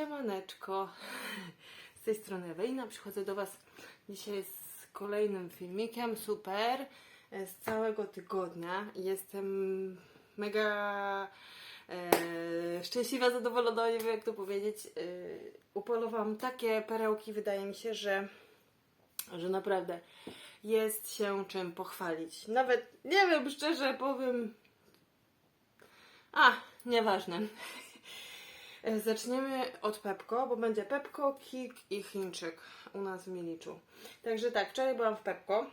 Siemaneczko, z tej strony Ewelina, przychodzę do Was dzisiaj z kolejnym filmikiem, super, e, z całego tygodnia. Jestem mega e, szczęśliwa, zadowolona, nie wiem jak to powiedzieć. E, upolowałam takie perełki, wydaje mi się, że, że naprawdę jest się czym pochwalić. Nawet, nie wiem, szczerze powiem, a, nieważne. E, Zaczniemy od Pepko, bo będzie Pepko, Kik i Chińczyk u nas w Miliczu. Także tak, wczoraj byłam w Pepko.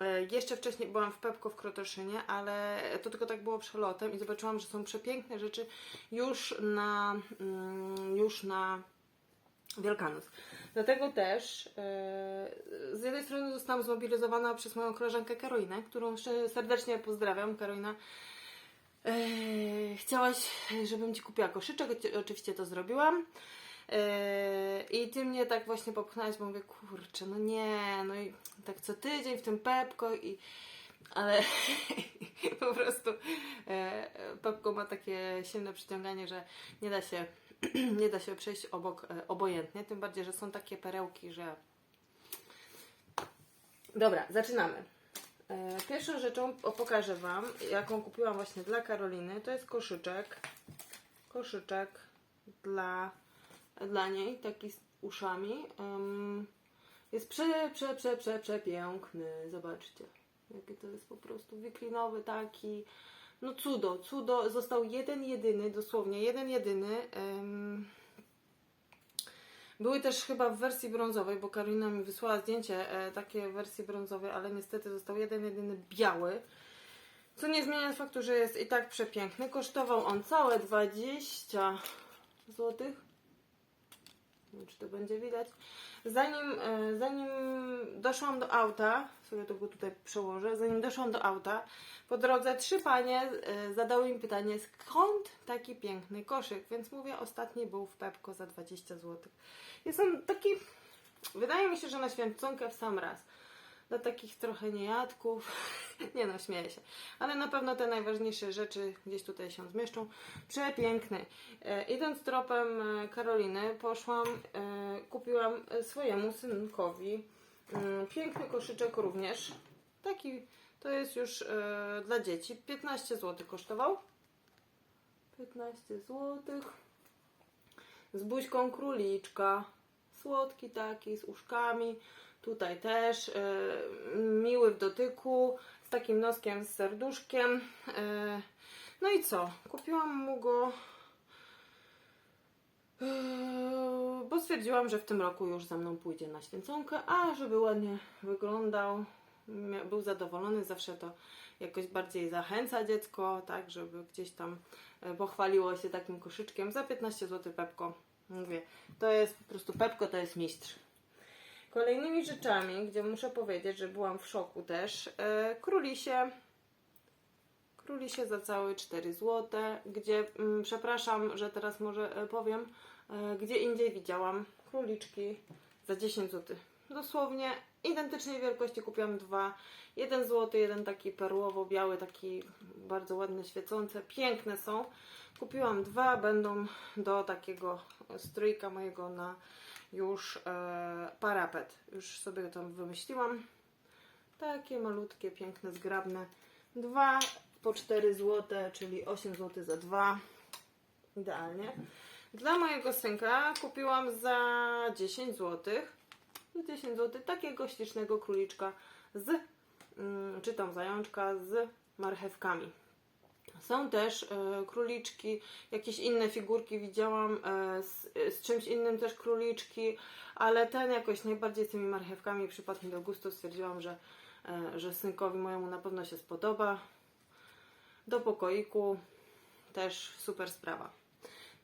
E, Jeszcze wcześniej byłam w Pepko w Krotoszynie, ale to tylko tak było przelotem i zobaczyłam, że są przepiękne rzeczy już na, mm, już na Wielkanoc. Dlatego też e, z jednej strony zostałam zmobilizowana przez moją koleżankę Karolinę, którą serdecznie pozdrawiam. Karolina, e, chciałaś, żebym Ci kupiła koszyczek, oczywiście to zrobiłam. E, I Ty mnie tak właśnie popchnąłeś, bo mówię, kurczę, no nie, no i tak co tydzień w tym Pepko i ale po prostu e, Pepko ma takie silne przyciąganie, że nie da się nie da się przejść obok e, obojętnie, tym bardziej, że są takie perełki, że Dobra, zaczynamy. E, Pierwszą rzeczą pokażę Wam, jaką kupiłam właśnie dla Karoliny, to jest koszyczek. Koszyczek dla, dla niej, taki z uszami. Jest prze, prze, prze, prze, przepiękny. Zobaczcie, jaki to jest po prostu wiklinowy taki. No cudo, cudo. Został jeden jedyny, dosłownie jeden jedyny. Em, były też chyba w wersji brązowej, bo Karolina mi wysłała zdjęcie e, takie wersji brązowej, ale niestety został jeden jedyny biały. Co nie zmienia faktu, że jest i tak przepiękny. Kosztował on całe 20 zł. Nie wiem, czy to będzie widać. Zanim, e, zanim doszłam do auta, sobie to go tutaj przełożę, zanim doszłam do auta, po drodze trzy panie e, zadały mi pytanie, skąd taki piękny koszyk? Więc mówię, ostatni był w Pepko za 20 zł. Jest on taki, wydaje mi się, że na święconkę w sam raz. Dla takich trochę niejadków. Nie no, śmieję się. Ale na pewno te najważniejsze rzeczy gdzieś tutaj się zmieszczą. Przepiękny. E, idąc tropem e, Karoliny, poszłam, e, kupiłam e, swojemu synkowi mm, piękny koszyczek również. Taki, to jest już e, dla dzieci. 15 zł kosztował. 15 zł. Z buźką króliczka. Słodki taki, z uszkami. Tutaj też e, miły w dotyku, z takim noskiem, z serduszkiem. E, no i co? Kupiłam mu go, e, bo stwierdziłam, że w tym roku już ze mną pójdzie na święconkę, a żeby ładnie wyglądał, był zadowolony, zawsze to jakoś bardziej zachęca dziecko, tak, żeby gdzieś tam pochwaliło się takim koszyczkiem. Za 15 zł Pepko, mówię, to jest po prostu Pepko, to jest mistrz. Kolejnymi rzeczami, gdzie muszę powiedzieć, że byłam w szoku też, e, królisie. Królisie za całe 4 zł, gdzie, mm, przepraszam, że teraz może e, powiem, e, gdzie indziej widziałam króliczki za 10 zł. Dosłownie identycznej wielkości kupiłam dwa. Jeden złoty, jeden taki perłowo-biały, taki bardzo ładny, świecące. Piękne są. Kupiłam dwa, będą do takiego strójka mojego na już e, parapet. Już sobie tam wymyśliłam. Takie malutkie, piękne, zgrabne. Dwa po 4 zł, czyli 8 zł za dwa. Idealnie. Dla mojego synka kupiłam za 10 zł. Za 10 zł takiego ślicznego króliczka z, mm, czy tam zajączka z marchewkami. Są też e, króliczki, jakieś inne figurki widziałam, e, z, z czymś innym też króliczki, ale ten jakoś najbardziej z tymi marchewkami przypadł mi do gustu. Stwierdziłam, że, e, że synkowi mojemu na pewno się spodoba. Do pokoiku też super sprawa.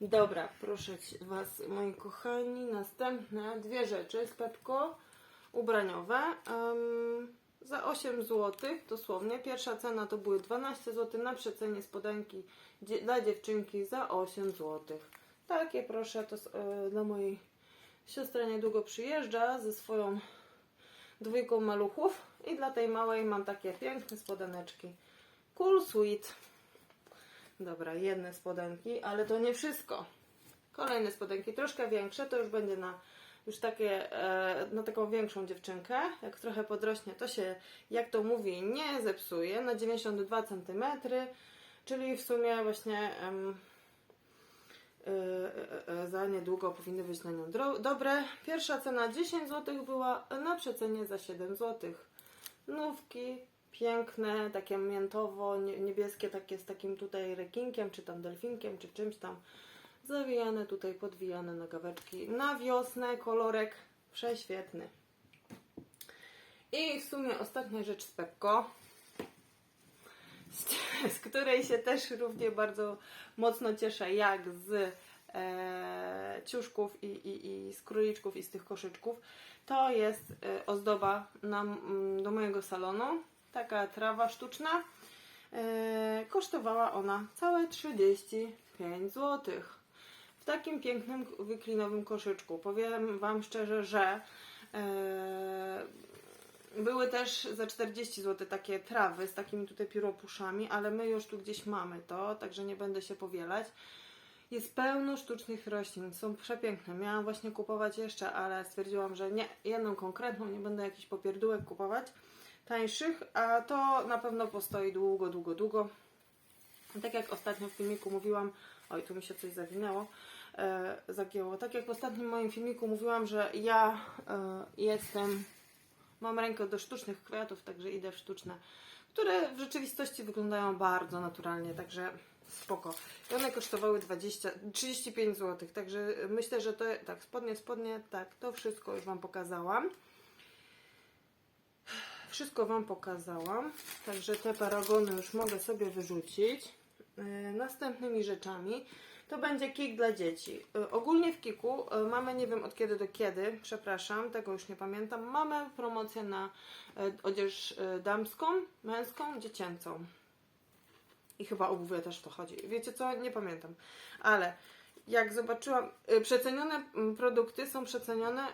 Dobra, proszę Was, moi kochani, następne dwie rzeczy z Pepko ubraniowe. em, za 8 zł, dosłownie. Pierwsza cena to były 12 zł na przecenie spodenki dla dziewczynki za 8 zł. Takie proszę, to e, dla mojej siostra niedługo przyjeżdża ze swoją dwójką maluchów i dla tej małej mam takie piękne spodeneczki. Cool Sweet. Dobra, jedne spodenki, ale to nie wszystko. Kolejne spodenki, troszkę większe, to już będzie na już takie, e, na taką większą dziewczynkę. Jak trochę podrośnie, to się, jak to mówi, nie zepsuje. Na 92 cm, czyli w sumie właśnie e, e, za niedługo powinny być na nią dobre. Pierwsza cena 10 zł była na przecenie za 7 zł. Nówki piękne, takie miętowo, nie- niebieskie, takie z takim tutaj rekinkiem, czy tam delfinkiem, czy czymś tam. Zawijane tutaj, podwijane na gaweczki. Na wiosnę kolorek prześwietny. I w sumie ostatnia rzecz z Pepko, z, z której się też równie bardzo mocno cieszę, jak z e, ciuszków i, i, i z króliczków i z tych koszyczków. To jest e, ozdoba na, do mojego salonu. Taka trawa sztuczna. E, kosztowała ona całe 35 zł. W takim pięknym wyklinowym koszyczku. Powiem Wam szczerze, że e, były też za 40 zł takie trawy z takimi tutaj pióropuszami, ale my już tu gdzieś mamy to, także nie będę się powielać. Jest pełno sztucznych roślin, są przepiękne. Miałam właśnie kupować jeszcze, ale stwierdziłam, że nie, jedną konkretną, nie będę jakichś popierdółek kupować tańszych, a to na pewno postoi długo, długo, długo. Tak jak ostatnio w filmiku mówiłam, oj, tu mi się coś zawinęło, e, zagięło. Tak jak w ostatnim moim filmiku mówiłam, że ja e, jestem, mam rękę do sztucznych kwiatów, także idę w sztuczne, które w rzeczywistości wyglądają bardzo naturalnie, także spoko. I one kosztowały 20, 35 zł, także myślę, że to, tak, spodnie, spodnie, tak, to wszystko już Wam pokazałam. Wszystko Wam pokazałam, także te paragony już mogę sobie wyrzucić. E, Następnymi rzeczami to będzie kik dla dzieci. E, Ogólnie w kiku e, mamy, nie wiem od kiedy do kiedy, przepraszam, tego już nie pamiętam, mamy promocję na odzież damską, męską, dziecięcą. I chyba obuwie też to chodzi. Wiecie co? Nie pamiętam. Ale jak zobaczyłam, przecenione produkty są przecenione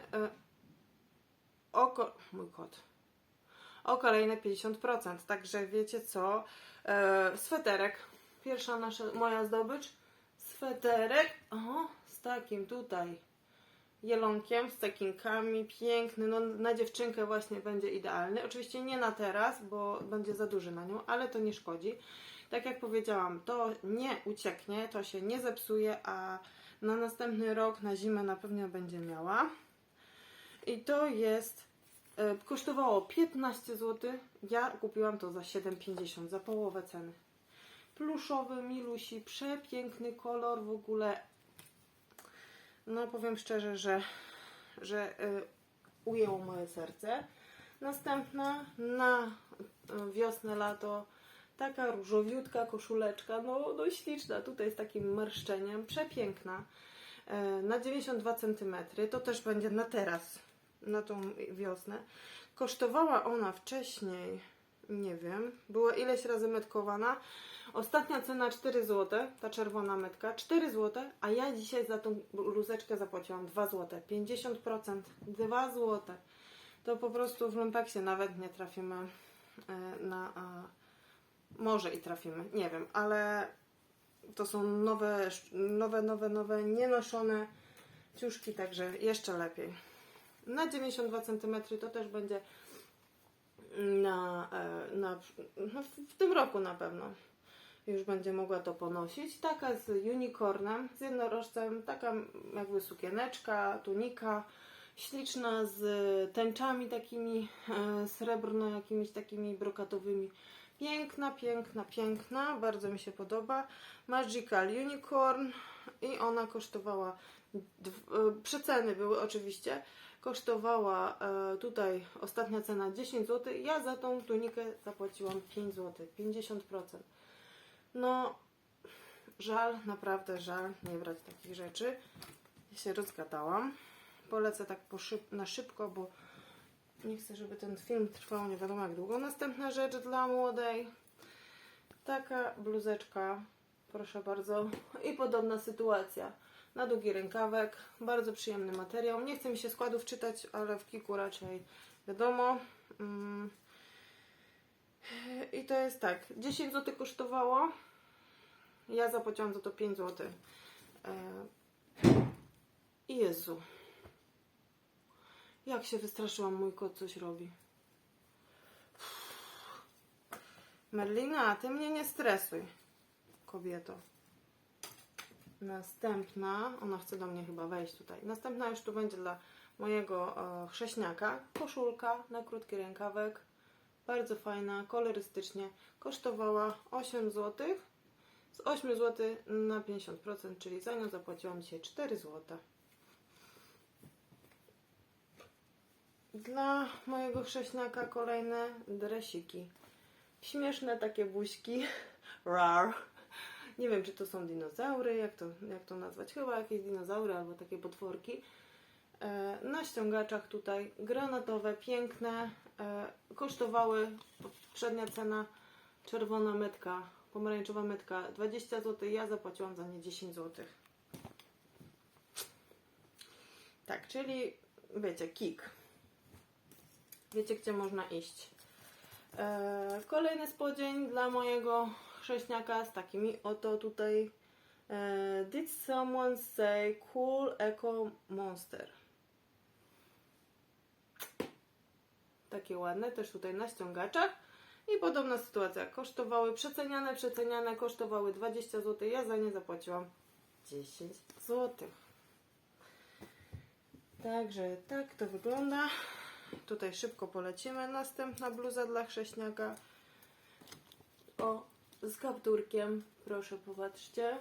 oko... Mój kot o kolejne 50%. Także wiecie co? E, sweterek. Pierwsza nasza, moja zdobycz. Sweterek. O, z takim tutaj jelonkiem, z takinkami. Piękny. No, na dziewczynkę właśnie będzie idealny. Oczywiście nie na teraz, bo będzie za duży na nią, ale to nie szkodzi. Tak jak powiedziałam, to nie ucieknie, to się nie zepsuje, a na następny rok, na zimę na pewno będzie miała. I to jest Kosztowało 15 zł. Ja kupiłam to za 7,50 za połowę ceny. Pluszowy, milusi, przepiękny kolor w ogóle. No powiem szczerze, że, że y, ujęło moje serce. Następna na y, wiosnę, lato taka różowiutka koszuleczka, no, no śliczna, tutaj z takim marszczeniem, przepiękna. E, na 92 cm, to też będzie na teraz, na tą wiosnę. Kosztowała ona wcześniej, nie wiem, była ileś razy metkowana. Ostatnia cena 4 zł, ta czerwona metka, 4 zł, a ja dzisiaj za tą bluzeczkę zapłaciłam 2 zł, 50%, 2 zł. To po prostu w Lumpeksie nawet nie trafimy e, na... Może i trafimy, nie wiem, ale to są nowe, nowe, nowe, nowe, nienoszone ciuszki, także jeszcze lepiej. Na 92 cm to też będzie na, e, na, no w- tym roku na pewno. Już będzie mogła to ponosić. Taka z unicornem, z jednorożcem, taka jakby sukieneczka, tunika, śliczna z tęczami takimi e, srebrno, jakimiś takimi brokatowymi. Piękna, piękna, piękna, bardzo mi się podoba. Magical Unicorn i ona kosztowała, e, przeceny były oczywiście, kosztowała e, tutaj ostatnia cena 10 zł. Ja za tą tunikę zapłaciłam 5 zł, 50%. No, żal, naprawdę żal nie brać takich rzeczy. Ja się rozgadałam. Polecę tak po szyb- na szybko, bo nie chcę, żeby ten film trwał nie wiadomo jak długo. Następna rzecz dla młodej. Taka bluzeczka, proszę bardzo. I podobna sytuacja. Na długi rękawek, bardzo przyjemny materiał. Nie chcę mi się składów czytać, ale w kiku raczej wiadomo. Mm. I to jest tak, 10 zł kosztowało. Ja zapłaciłam za to 5 zł. E, Jezu. Jak się wystraszyłam, mój kot coś robi. Merlina, ty mnie nie stresuj, kobieto. Następna, ona chce do mnie chyba wejść tutaj. Następna już tu będzie dla mojego e, chrześniaka. Koszulka na krótki rękawek. Bardzo fajna, kolorystycznie. Kosztowała 8 zł. Z 8 zł na 50%, czyli za nią zapłaciłam dzisiaj 4 zł. Dla mojego chrześniaka kolejne dresiki. Śmieszne takie buźki. Rar. Nie wiem, czy to są dinozaury, jak to, jak to nazwać. Chyba jakieś dinozaury albo takie potworki. E, na ściągaczach tutaj granatowe, piękne. E, kosztowały przednia cena czerwona metka, pomarańczowa metka 20 zł. Ja zapłaciłam za nie 10 zł. Tak, czyli wiecie, kik. Wiecie, gdzie można iść. E, kolejny spodzień dla mojego chrześniaka z takimi oto tutaj. E, did someone say cool eco monster? Takie ładne, też tutaj na ściągaczach. I podobna sytuacja. Kosztowały przeceniane, przeceniane, kosztowały 20 zł. Ja za nie zapłaciłam 10 zł. Także tak to wygląda. Tutaj szybko polecimy. Następna bluza dla chrześniaka. O, z kapturkiem. Proszę, popatrzcie.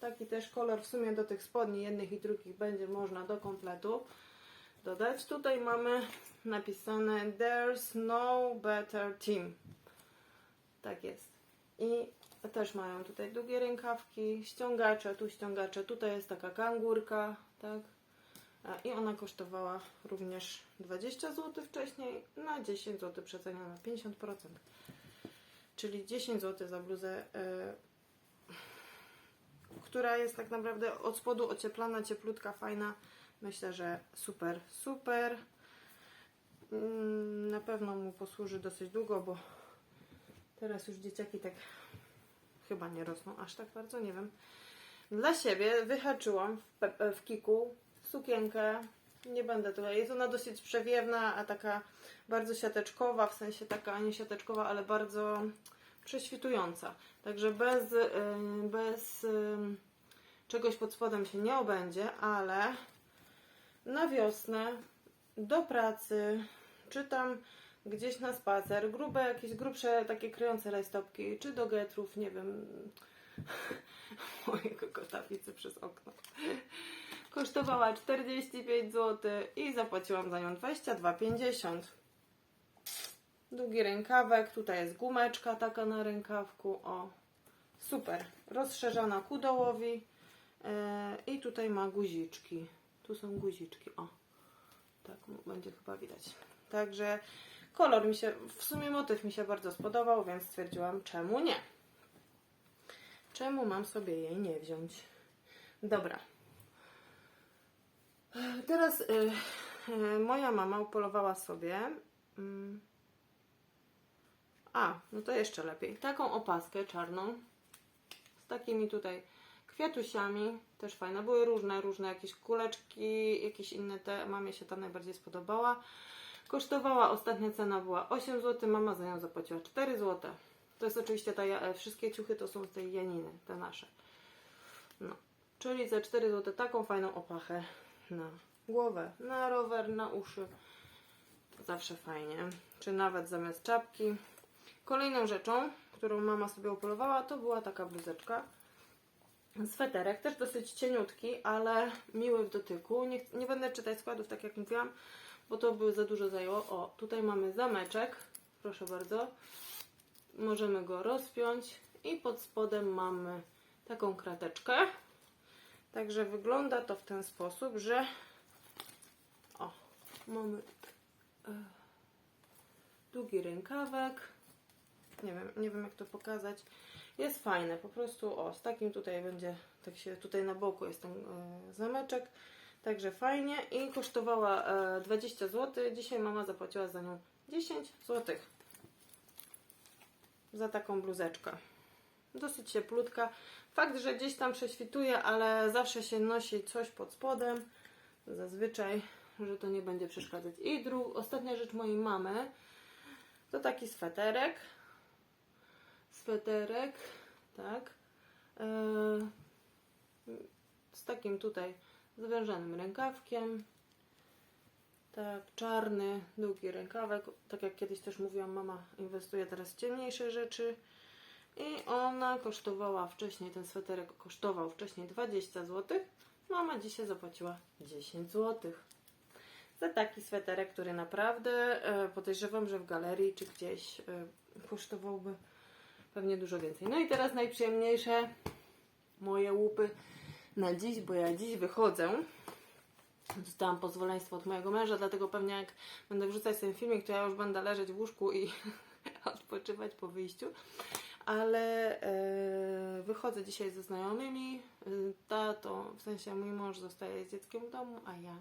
Taki też kolor w sumie do tych spodni jednych i drugich będzie można do kompletu dodać. Tutaj mamy napisane There's no better team. Tak jest. I też mają tutaj długie rękawki, ściągacze, tu ściągacze, tutaj jest taka kangurka, tak? I ona kosztowała również 20 zł wcześniej, na 10 zł przeceniona 50%. Czyli 10 zł za bluzę, e, która jest tak naprawdę od spodu ocieplana, cieplutka, fajna. Myślę, że super, super. Mm, Na pewno mu posłuży dosyć długo, bo teraz już dzieciaki tak chyba nie rosną aż tak bardzo, nie wiem. Dla siebie wyhaczyłam w, w kiku sukienkę. Nie będę tutaj. Jest ona dosyć przewiewna, a taka bardzo siateczkowa, w sensie taka nie siateczkowa, ale bardzo prześwitująca. Także bez, y, bez y, czegoś pod spodem się nie obędzie, ale na wiosnę do pracy, czy tam gdzieś na spacer, grube, jakieś grubsze, takie kryjące rajstopki, czy do getrów, nie wiem, mojego kota przez okno. Kosztowała 45 zł i zapłaciłam za nią 22,50. Długi rękawek, tutaj jest gumeczka taka na rękawku, o, super, rozszerzona ku dołowi yy, i tutaj ma guziczki, tu są guziczki, o, tak będzie chyba widać. Także kolor mi się, w sumie motyw mi się bardzo spodobał, więc stwierdziłam, czemu nie. Czemu mam sobie jej nie wziąć? Dobra. Teraz y, y, moja mama upolowała sobie. mm, a, no to jeszcze lepiej. Taką opaskę czarną z takimi tutaj kwiatusiami. Też fajne. Były różne, różne jakieś kuleczki, jakieś inne te. Mamie się ta najbardziej spodobała. Kosztowała, ostatnia cena była 8 zł, mama za nią zapłaciła 4 zł. To jest oczywiście ta, e, wszystkie ciuchy to są z tej Janiny, te nasze. No, czyli za 4 zł taką fajną opachę na głowę, na rower, na uszy. Zawsze fajnie. Czy nawet zamiast czapki. Kolejną rzeczą, którą mama sobie upolowała, to była taka bluzeczka. Sweterek, też dosyć cieniutki, ale miły w dotyku. Nie, nie będę czytać składów, tak jak mówiłam, bo to by za dużo zajęło. O, tutaj mamy zameczek. Proszę bardzo. Możemy go rozpiąć i pod spodem mamy taką krateczkę. Także wygląda to w ten sposób, że o, mamy e, długi rękawek. Nie wiem, nie wiem jak to pokazać. Jest fajne, po prostu o, z takim tutaj będzie, tak się tutaj na boku jest ten e, zameczek. Także fajnie i kosztowała e, 20 zł. Dzisiaj mama zapłaciła za nią 10 zł. Za taką bluzeczkę. Dosyć cieplutka. Fakt, że gdzieś tam prześwituje, ale zawsze się nosi coś pod spodem. Zazwyczaj, że to nie będzie przeszkadzać. I dru- ostatnia rzecz mojej mamy to taki sweterek. Sweterek, tak. Eee, z takim tutaj zwężonym rękawkiem. Tak, czarny, długi rękawek. Tak jak kiedyś też mówiłam, mama inwestuje teraz w ciemniejsze rzeczy. I ona kosztowała wcześniej, ten sweterek kosztował wcześniej 20 zł. Mama dzisiaj zapłaciła 10 zł. Za taki sweterek, który naprawdę e, podejrzewam, że w galerii czy gdzieś e, kosztowałby pewnie dużo więcej. No i teraz najprzyjemniejsze moje łupy na dziś, bo ja dziś wychodzę. Dostałam pozwoleństwo od mojego męża, dlatego pewnie jak będę wrzucać ten filmik, to ja już będę leżeć w łóżku i odpoczywać po wyjściu. Ale e, wychodzę dzisiaj ze znajomymi. E, tato, w sensie mój mąż zostaje z dzieckiem w domu, a ja,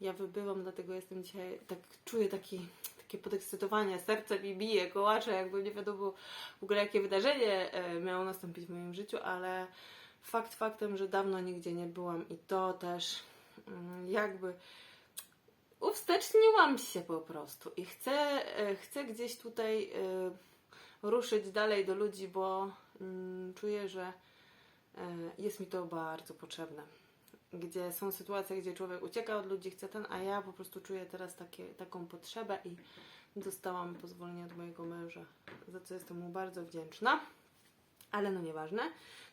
ja wybyłam, dlatego jestem dzisiaj, tak czuję taki, takie podekscytowanie, serce mi bije, kołacze, jakby nie wiadomo w ogóle jakie wydarzenie e, miało nastąpić w moim życiu, ale fakt faktem, że dawno nigdzie nie byłam i to też mm, jakby uwsteczniłam się po prostu i chcę, chcę gdzieś tutaj ruszyć dalej do ludzi, bo mm, czuję, że e, jest mi to bardzo potrzebne. Gdzie są sytuacje, gdzie człowiek ucieka od ludzi, chce ten, a ja po prostu czuję teraz takie, taką potrzebę i dostałam pozwolenie od mojego męża, za co jestem mu bardzo wdzięczna. Ale no nieważne.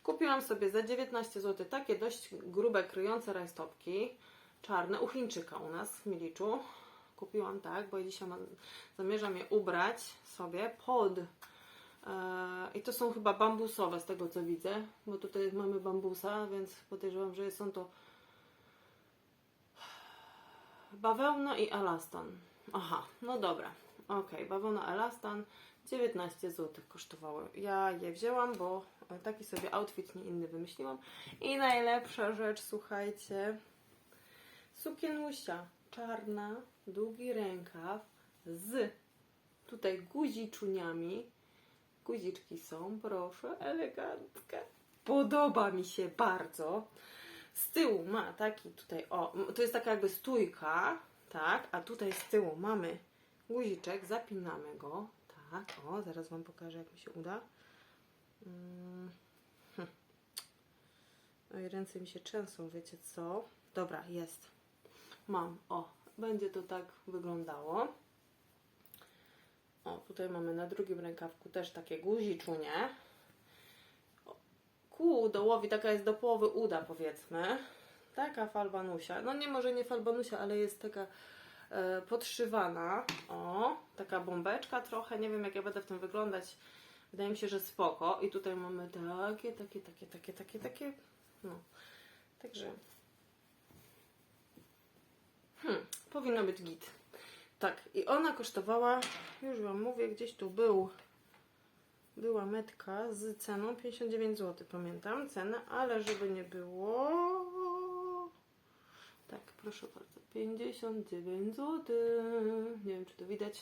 Kupiłam sobie za 19 zł takie dość grube, kryjące rajstopki. Czarne, u Chińczyka u nas w Miliczu. Kupiłam tak, bo dzisiaj mam, zamierzam je ubrać sobie pod i to są chyba bambusowe z tego co widzę, bo tutaj mamy bambusa, więc podejrzewam, że są to bawełna i elastan. Aha, no dobra. Ok, bawełna elastan 19 zł kosztowały. Ja je wzięłam, bo taki sobie outfit nie inny wymyśliłam. I najlepsza rzecz, słuchajcie, sukienusia czarna, długi rękaw z tutaj guziczuniami. Guziczki są, proszę, elegancka. Podoba mi się bardzo. Z tyłu ma taki tutaj, o, to jest taka jakby stójka, tak, a tutaj z tyłu mamy guziczek, zapinamy go, tak, o, zaraz Wam pokażę, jak mi się uda. Mm, hm. Oj, ręce mi się trzęsą, wiecie co? Dobra, jest. Mam, o, będzie to tak wyglądało. O, tutaj mamy na drugim rękawku też takie guziczunie. Ku dołowi taka jest do połowy uda, powiedzmy. Taka falbanusia. No nie może nie falbanusia, ale jest taka e, podszywana. O, taka bombeczka trochę. Nie wiem jak ja będę w tym wyglądać. Wydaje mi się, że spoko. I tutaj mamy takie, takie, takie, takie, takie, takie. No. Także. Hmm, powinno być git. Tak, i ona kosztowała, już Wam mówię, gdzieś tu był, była metka z ceną 59 zł, pamiętam cenę, ale żeby nie było, tak, proszę bardzo, 59 zł, nie wiem czy to widać,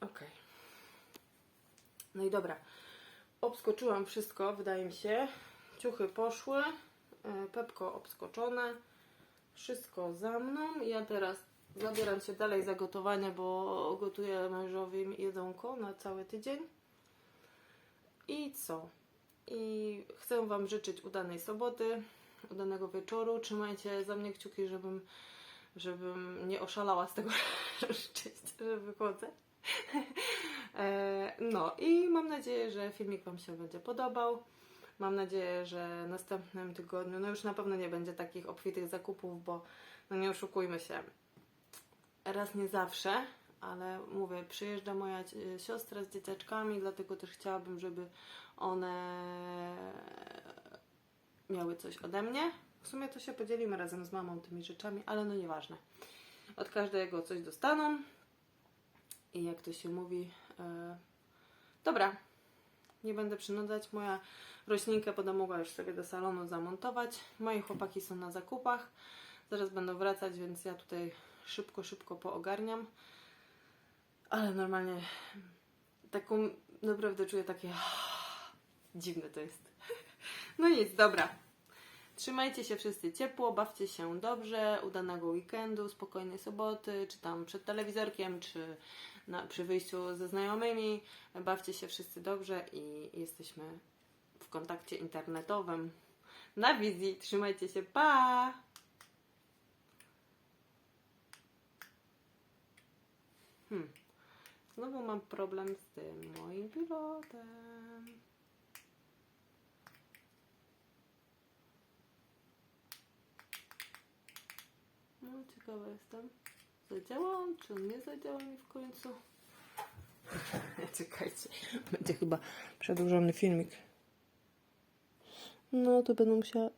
ok, no i dobra, obskoczyłam wszystko, wydaje mi się, ciuchy poszły, e, pepko obskoczone, wszystko za mną. Ja teraz zabieram się dalej za gotowanie, bo gotuję mężowi jedzonko na cały tydzień. I co? I chcę Wam życzyć udanej soboty, udanego wieczoru. Trzymajcie za mnie kciuki, żebym, żebym nie oszalała z tego szczęścia, że wychodzę. E, No i mam nadzieję, że filmik Wam się będzie podobał. Mam nadzieję, że w następnym tygodniu, no już na pewno nie będzie takich obfitych zakupów, bo no nie oszukujmy się, raz nie zawsze, ale mówię, przyjeżdża moja e, siostra z dzieciaczkami, dlatego też chciałabym, żeby one miały coś ode mnie. W sumie to się podzielimy razem z mamą tymi rzeczami, ale no nieważne. Od każdego coś dostaną i jak to się mówi, e, dobra, nie będę przynudzać. Moja roślinkę będę mogła już sobie do salonu zamontować. Moi chłopaki są na zakupach. Zaraz będą wracać, więc ja tutaj szybko, szybko poogarniam. Ale normalnie taką, naprawdę czuję takie dziwne to jest. No nic, dobra. Trzymajcie się wszyscy ciepło, bawcie się dobrze, udanego weekendu, spokojnej soboty, czy tam przed telewizorkiem, czy na, przy wyjściu ze znajomymi. Bawcie się wszyscy dobrze i jesteśmy w kontakcie internetowym. Na wizji, trzymajcie się, pa! Hmm. Znowu mam problem z tym moim pilotem. No, ciekawa jestem. Zadziała on, czy on nie zadziała mi w końcu? Czekajcie, będzie chyba przedłużony filmik. No, to będę musiała